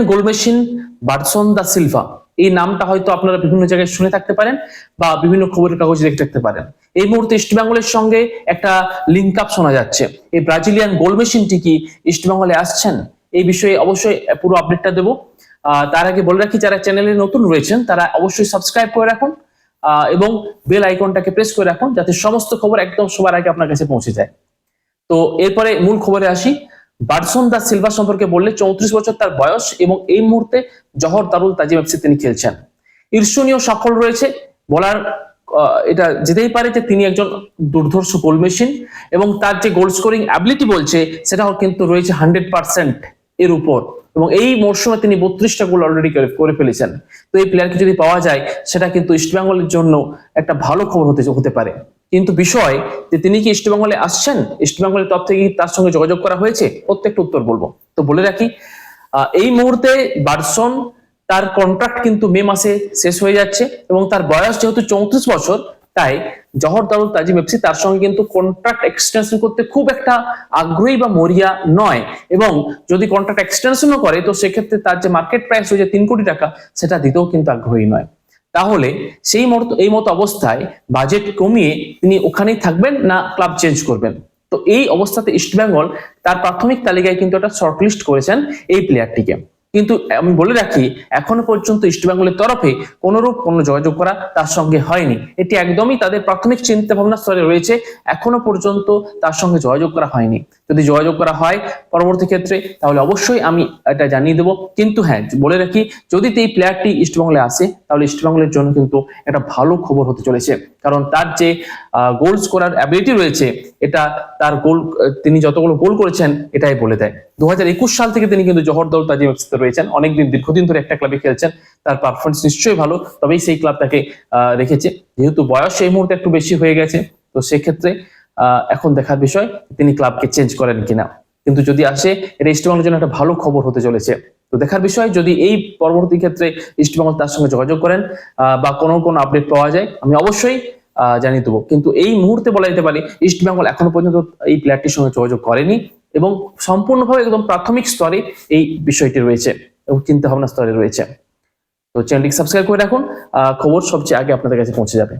Goal machine Bergson da Silva এই নামটা হয়তো আপনারা বিভিন্ন জায়গায় শুনে থাকতে পারেন বা বিভিন্ন খবরের কাগজে দেখে থাকতে পারেন। এই মুহূর্তে ইস্টবেঙ্গলের সঙ্গে একটা লিঙ্ক আপ শোনা যাচ্ছে। এই ব্রাজিলিয়ান গোল মেশিনটি কি ইস্টবেঙ্গলে আসছেন? এই বিষয়ে অবশ্যই পুরো আপডেটটা দেবো। তার আগে বলে রাখি, যারা চ্যানেলে নতুন রয়েছেন, তারা অবশ্যই সাবস্ক্রাইব করে রাখুন। এবং বেল আইকনটাকে প্রেস করে রাখুন, যাতে সমস্ত খবর একদম সবার আগে আপনার কাছে পৌঁছে যায়। তো এরপরে মূল খবরে আসি। বার্সন দা সিলভা সম্পর্কে বললে চৌত্রিশ বছর তার বয়স এবং এই মুহূর্তে জহর দারুল তাজিম এফসি তিনি খেলছেন। ঈর্ষণীয় সফল রয়েছে। বলার এটা যেতেই পারে যে তিনি একজন দুর্ধর্ষ গোল মেশিন এবং তার যে গোল স্কোরিং অ্যাবিলিটি বলছে, সেটাও কিন্তু রয়েছে হান্ড্রেড পার্সেন্ট এর উপর এবং এই মরশুমে তিনি বত্রিশটা গোল অলরেডি করে ফেলেছেন। তো এই প্লেয়ারকে যদি পাওয়া যায়, সেটা কিন্তু ইস্টবেঙ্গলের জন্য একটা ভালো খবর হতে হতে পারে। কিন্তু বিষয় যে তিনি কি ইস্টবেঙ্গলে আসছেন? ইস্টবেঙ্গলের তরফ থেকে তার সঙ্গে যোগাযোগ করা হয়েছে? প্রত্যেকটা উত্তর বলব। তো বলে রাখি এই মুহূর্তে বার্সন তার কন্ট্রাক্ট কিন্তু মে মাসে শেষ হয়ে যাচ্ছে এবং তার বয়স যেহেতু চৌত্রিশ বছর, তাই জহর দারুল তাজিম এফসি তার সঙ্গে কিন্তু কন্ট্রাক্ট এক্সটেনশন করতে খুব একটা আগ্রহী বা মরিয়া নয় এবং যদি কন্ট্রাক্ট এক্সটেনশনও করে, তো সেক্ষেত্রে তার যে মার্কেট প্রাইস হয়েছে তিন কোটি টাকা, সেটা দিতেও কিন্তু আগ্রহী নয়। তাহলে সেই মতো, এই মতো অবস্থায় বাজেট কমিয়ে তিনি ওখানেই থাকবেন না ক্লাব চেঞ্জ করবেন? তো এই অবস্থাতে ইস্টবেঙ্গল তার প্রাথমিক তালিকায় কিন্তু একটা শর্টলিস্ট করেছেন এই প্লেয়ারটিকে কিন্তু আমি বলে রাখি, এখনও পর্যন্ত ইস্টবেঙ্গলের তরফে কোনোরূপ কোনো যোগাযোগ করা তার সঙ্গে হয়নি। এটি একদমই তাদের প্রাথমিক চিন্তা ভাবনা স্তরে রয়েছে, এখনও পর্যন্ত তার সঙ্গে যোগাযোগ করা হয়নি। যদি যোগাযোগ করা হয় পরবর্তী ক্ষেত্রে, তাহলে অবশ্যই আমি এটা জানিয়ে দেবো। কিন্তু হ্যাঁ বলে রাখি, যদি এই প্লেয়ারটি ইস্টবেঙ্গলে আসে, তাহলে ইস্টবেঙ্গলের জন্য কিন্তু একটা ভালো খবর হতে চলেছে। কারণ তার যে গোল স্কোরার অ্যাবিলিটি রয়েছে, এটা তার গোল তিনি যতগুলো গোল করেছেন, এটাই বলে দেয়। দু হাজার একুশ সাল থেকে তিনি কিন্তু জহরদল তাজিম রয়েছেন অনেকদিন, দীর্ঘদিন ধরে একটা ক্লাবে খেলছেন, তার পারফরমেন্স নিশ্চয়ই ভালো, তবেই সেই ক্লাব তাকে রেখেছে। যেহেতু বয়স এই মুহূর্তে একটু বেশি হয়ে গেছে, তো সেক্ষেত্রে এখন দেখার বিষয়, তিনি ক্লাবকে চেঞ্জ করেন কিনা। কিন্তু যদি আসে, এটা ইস্টবেঙ্গলের জন্য একটা ভালো খবর হতে চলেছে। তো দেখার বিষয়, যদি এই পরবর্তী ক্ষেত্রে ইস্টবেঙ্গল তার সঙ্গে যোগাযোগ করেন বা কোনো কোনো আপডেট পাওয়া যায়, আমি অবশ্যই জানিয়ে দেবো। কিন্তু এই মুহূর্তে বলা যেতে পারে ইস্টবেঙ্গল এখনও পর্যন্ত এই প্লেয়ারটির সঙ্গে যোগাযোগ করেনি। এবং সম্পূর্ণভাবে একদম প্রাথমিক স্তরে এই বিষয়টি রয়েছে এবং চিন্তা ভাবনা স্তরে রয়েছে। তো চ্যানেলটি সাবস্ক্রাইব করে রাখুন। খবর সবচেয়ে আগে আপনাদের কাছে পৌঁছে যাবে।